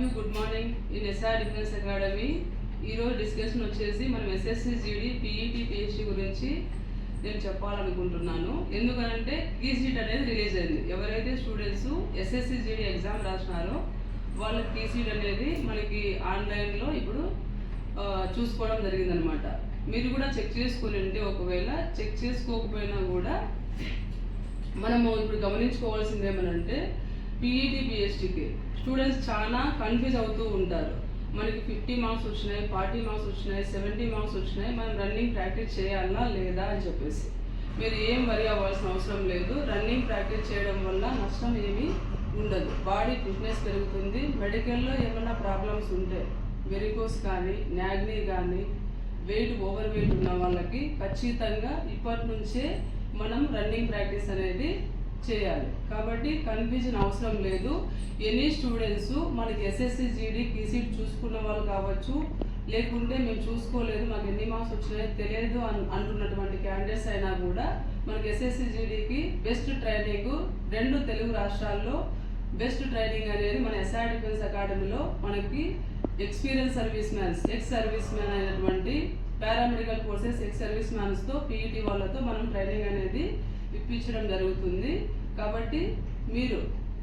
You good morning in S R Defence Academy ఈరోజు discussion వచ్చేసి మనం ఎస్ఎస్సి జీడీ పీఈటీ పిహెచ్డి గురించి నేను చెప్పాలనుకుంటున్నాను. ఎందుకంటే ఈ అనేది రిలీజ్ అయింది. ఎవరైతే స్టూడెంట్స్ ఎస్ఎస్సి జీడీ ఎగ్జామ్ రాసినారో వాళ్ళకి ఈ అనేది మనకి ఆన్లైన్లో ఇప్పుడు చూసుకోవడం జరిగిందనమాట. మీరు కూడా చెక్ చేసుకుని ఉంటే ఒకవేళ చెక్ చేసుకోకపోయినా కూడా మనము ఇప్పుడు గమనించుకోవాల్సింది ఏమనంటే పీఈటీ పిహెచ్డికి స్టూడెంట్స్ చాలా కన్ఫ్యూజ్ అవుతూ ఉంటారు. మనకి ఫిఫ్టీ మార్క్స్ వచ్చినాయి ఫార్టీ మార్క్స్ వచ్చినాయి సెవెంటీ మార్క్స్ వచ్చినాయి మనం రన్నింగ్ ప్రాక్టీస్ చేయాలా లేదా అని చెప్పేసి. మీరు ఏం వరి అవ్వాల్సిన అవసరం లేదు. రన్నింగ్ ప్రాక్టీస్ చేయడం వల్ల నష్టం ఏమీ ఉండదు. బాడీ ఫిట్నెస్ పెరుగుతుంది. మెడికల్లో ఏమైనా ప్రాబ్లమ్స్ ఉంటే వెరికోస్ కానీ న్యాగ్నీ కానీ వెయిట్ ఓవర్ వెయిట్ ఉన్న వాళ్ళకి ఖచ్చితంగా ఇప్పటి నుంచే మనం రన్నింగ్ ప్రాక్టీస్ అనేది చేయాలి. కాబట్టి కన్ఫ్యూజన్ అవసరం లేదు. ఎనీ స్టూడెంట్స్ మనకి ఎస్ఎస్సి జీడీ పీసీట్ చూసుకున్న వాళ్ళు కావచ్చు లేకుంటే మేము చూసుకోలేదు మాకు ఎన్ని మార్క్స్ వచ్చినాయో తెలియదు అని అంటున్నటువంటి క్యాండిడేట్స్ అయినా కూడా మనకి ఎస్ఎస్సి జీడీకి బెస్ట్ ట్రైనింగ్ రెండు తెలుగు రాష్ట్రాల్లో బెస్ట్ ట్రైనింగ్ అనేది మన ఎస్ఆర్ డిఫెన్స్ అకాడమీలో మనకి experience service mans ex service man అయినటువంటి పారామెడికల్ కోర్సెస్ ఎక్స్ సర్వీస్ మ్యాన్స్తో పీఈటీ వాళ్ళతో మనం ట్రైనింగ్ అనేది ఇప్పించడం జరుగుతుంది. కాబట్టి మీరు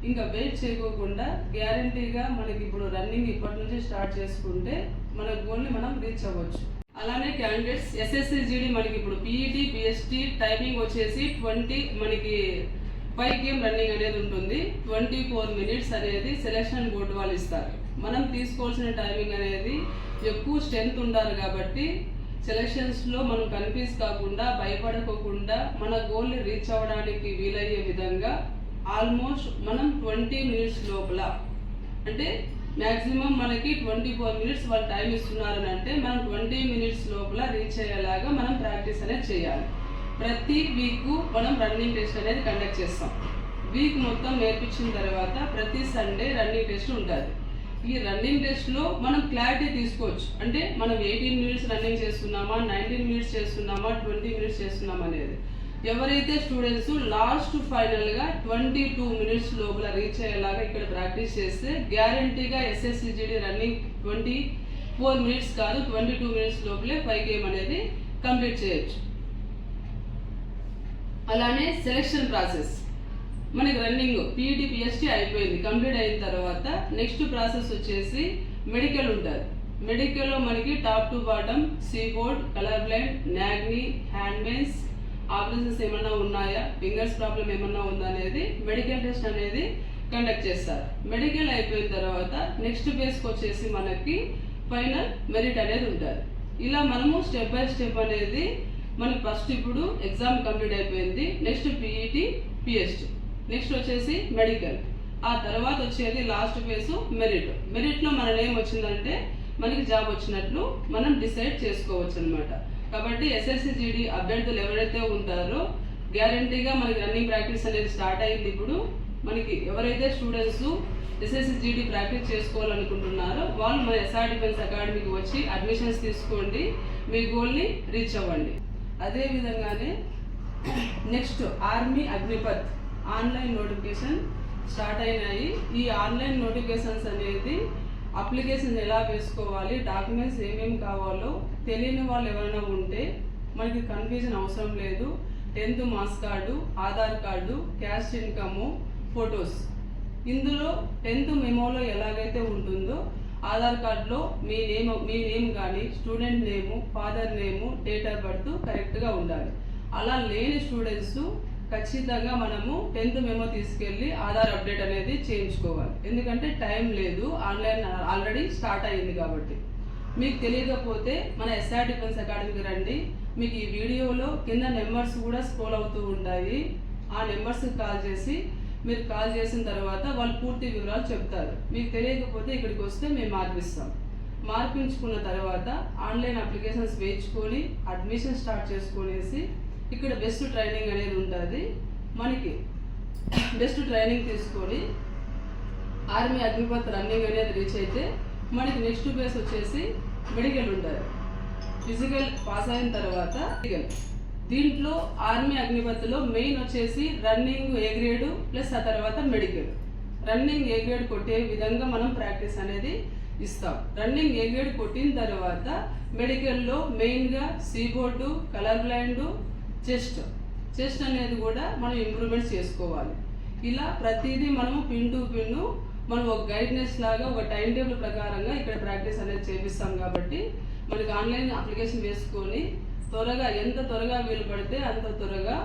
ఇంకా వెయిట్ చేయకోకుండా గ్యారంటీగా మనకి ఇప్పుడు రన్నింగ్ ఇప్పటి నుంచి స్టార్ట్ చేసుకుంటే మన గోల్ని మనం రీచ్ అవ్వచ్చు. అలానే క్యాండిడేట్స్ ఎస్ఎస్సి జీడీ మనకి ఇప్పుడు పీఈటీ పిఎస్టీ టైమింగ్ వచ్చేసి ట్వంటీ మనకి ఫైవ్ గేమ్ రన్నింగ్ అనేది ఉంటుంది. ట్వంటీ ఫోర్ మినిట్స్ అనేది సెలక్షన్ బోర్డు వాళ్ళు ఇస్తారు. మనం తీసుకోవాల్సిన టైమింగ్ అనేది ఎక్కువ స్ట్రెంత్ ఉండాలి కాబట్టి సెలక్షన్స్లో మనం కన్ఫ్యూజ్ కాకుండా భయపడకోకుండా మన గోల్ని రీచ్ అవ్వడానికి వీలయ్యే విధంగా ఆల్మోస్ట్ మనం ట్వంటీ మినిట్స్ లోపల అంటే మ్యాక్సిమం మనకి ట్వంటీ ఫోర్ మినిట్స్ వాళ్ళు టైం ఇస్తున్నారని అంటే మనం ట్వంటీ మినిట్స్ లోపల రీచ్ అయ్యేలాగా మనం ప్రాక్టీస్ అనేది చేయాలి. ప్రతి వీక్ మనం రన్నింగ్ టెస్ట్ అనేది కండక్ట్ చేస్తాం. వీక్ మొత్తం నేర్పించిన తర్వాత ప్రతి సండే రన్నింగ్ టెస్ట్ ఉంటుంది. ఈ రన్నింగ్ టెస్ట్లో మనం క్లారిటీ తీసుకోవచ్చు. అంటే మనం ఎయిటీన్ మినిట్స్ రన్నింగ్ చేస్తున్నామా నైన్టీన్ మినిట్స్ చేస్తున్నామా ట్వంటీ మినిట్స్ చేస్తున్నామా అనేది. ఎవరైతే స్టూడెంట్స్ లాస్ట్ ఫైనల్గా ట్వంటీ టూ మినిట్స్ లోపల రీచ్ అయ్యేలాగా ఇక్కడ ప్రాక్టీస్ చేస్తే గ్యారంటీగా SSC GD running twenty four minutes కాదు ట్వంటీ టూ మినిట్స్ లోపలే ఫైవ్ గేమ్ అనేది కంప్లీట్ చేయొచ్చు. అలానే సెలెక్షన్ ప్రాసెస్ మనకి రన్నింగ్ పీఈటీ పిఎస్టీ అయిపోయింది. కంప్లీట్ అయిన తర్వాత నెక్స్ట్ ప్రాసెస్ వచ్చేసి మెడికల్ ఉంటుంది. మెడికల్లో మనకి top to bottom seaboard colour blind నాగ్ని hand బెన్స్ ఆపరేషన్స్ ఏమన్నా ఉన్నాయా? ఫింగర్స్ ప్రాబ్లం ఏమన్నా ఉందా అనేది మెడికల్ టెస్ట్ అనేది కండక్ట్ చేస్తారు. మెడికల్ అయిపోయిన తర్వాత నెక్స్ట్ బేస్కి వచ్చేసి మనకి ఫైనల్ మెరిట్ అనేది ఉంటుంది. ఇలా మనము స్టెప్ బై స్టెప్ అనేది మనకి ఫస్ట్ ఇప్పుడు ఎగ్జామ్ కంప్లీట్ అయిపోయింది. నెక్స్ట్ పీఈటీ పిఎస్టీ నెక్స్ట్ వచ్చేసి మెడికల్. ఆ తర్వాత వచ్చేది లాస్ట్ ఫేస్ మెరిట్ మెరిట్లో మన నేమ్ వచ్చిందంటే మనకి జాబ్ వచ్చినట్లు మనం డిసైడ్ చేసుకోవచ్చు అనమాట కాబట్టి ఎస్ఎస్సి జీడీ అభ్యర్థులు ఎవరైతే ఉంటారో గ్యారంటీగా మనకి రన్నింగ్ ప్రాక్టీస్ అనేది స్టార్ట్ అయింది ఇప్పుడు మనకి ఎవరైతే స్టూడెంట్స్ ఎస్ఎస్సి జీడీ ప్రాక్టీస్ చేసుకోవాలనుకుంటున్నారో వాళ్ళు మన ఎస్ఆర్ డిఫెన్స్ అకాడమీకి వచ్చి అడ్మిషన్స్ తీసుకోండి మీ గోల్ని రీచ్ అవ్వండి. అదేవిధంగానే next army Agnipath online notification start అయినాయి. ఈ ఆన్లైన్ నోటిఫికేషన్స్ అనేది అప్లికేషన్ ఎలా వేసుకోవాలి డాక్యుమెంట్స్ ఏమేమి కావాలో తెలియని వాళ్ళు ఎవరైనా ఉంటే మనకి కన్ఫ్యూజన్ అవసరం లేదు. Tenth marks card Aadhaar card caste income photos. ఇందులో టెన్త్ మెమోలో ఎలాగైతే ఉంటుందో ఆధార్ కార్డులో మీ నేమ్ మీ నేమ్ కానీ student name father name date of birth కరెక్ట్గా ఉండాలి. అలా లేని స్టూడెంట్స్ ఖచ్చితంగా మనము టెన్త్ మెమో తీసుకెళ్ళి ఆధార్ అప్డేట్ అనేది చేయించుకోవాలి. ఎందుకంటే టైం లేదు ఆన్లైన్ ఆల్రెడీ స్టార్ట్ అయ్యింది కాబట్టి. మీకు తెలియకపోతే మన ఎస్ఆర్ డిఫెన్స్ అకాడమీకి రండి. మీకు ఈ వీడియోలో కింద నెంబర్స్ కూడా స్క్రోల్ అవుతూ ఉంటాయి. ఆ నెంబర్స్కి కాల్ చేసి మీరు కాల్ చేసిన తర్వాత వాళ్ళు పూర్తి వివరాలు చెప్తారు. మీకు తెలియకపోతే ఇక్కడికి వస్తే మేము మార్పిస్తాం. మార్పించుకున్న తర్వాత ఆన్లైన్ అప్లికేషన్స్ వేయించుకొని అడ్మిషన్ స్టార్ట్ చేసుకునేసి ఇక్కడ బెస్ట్ ట్రైనింగ్ అనేది ఉంటుంది. మనకి బెస్ట్ ట్రైనింగ్ తీసుకొని ఆర్మీ అగ్నిపత్ రన్నింగ్ అనేది రీచ్ అయితే మనకి నెక్స్ట్ బేస్ వచ్చేసి మెడికల్ ఉంటుంది. ఫిజికల్ పాస్ అయిన తర్వాత మెడికల్ దీంట్లో ఆర్మీ అగ్నిపత్లో మెయిన్ వచ్చేసి రన్నింగ్ ఏ గ్రేడ్ ప్లస్ ఆ తర్వాత మెడికల్ రన్నింగ్ ఏ గ్రేడ్ కొట్టే విధంగా మనం ప్రాక్టీస్ అనేది ఇస్తాం. రన్నింగ్ ఏ గ్రేడ్ కొట్టిన తర్వాత మెడికల్లో మెయిన్గా సీ బోర్డు కలర్ బ్లైండ్ చెస్ట్ చెస్ట్ అనేది కూడా మనం ఇంప్రూవ్మెంట్స్ చేసుకోవాలి. ఇలా ప్రతిదీ మనము పిన్ టు పిన్ మనం ఒక గైడ్నెస్ లాగా ఒక టైం టేబుల్ ప్రకారంగా ఇక్కడ ప్రాక్టీస్ అనేది చేపిస్తాం కాబట్టి మనకి ఆన్లైన్ అప్లికేషన్ వేసుకొని త్వరగా ఎంత త్వరగా వీలు పడితే అంత త్వరగా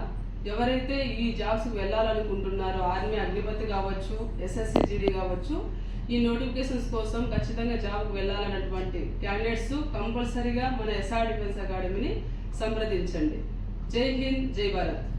ఎవరైతే ఈ జాబ్స్కి వెళ్ళాలనుకుంటున్నారో ఆర్మీ అగ్నిపతి కావచ్చు ఎస్ఎస్సి జీడీ కావచ్చు ఈ నోటిఫికేషన్స్ కోసం ఖచ్చితంగా జాబ్కి వెళ్ళాలన్నటువంటి క్యాండిడేట్స్ కంపల్సరీగా మన ఎస్ఆర్ డిఫెన్స్ అకాడమీని సంప్రదించండి. जय हिंद जय भारत।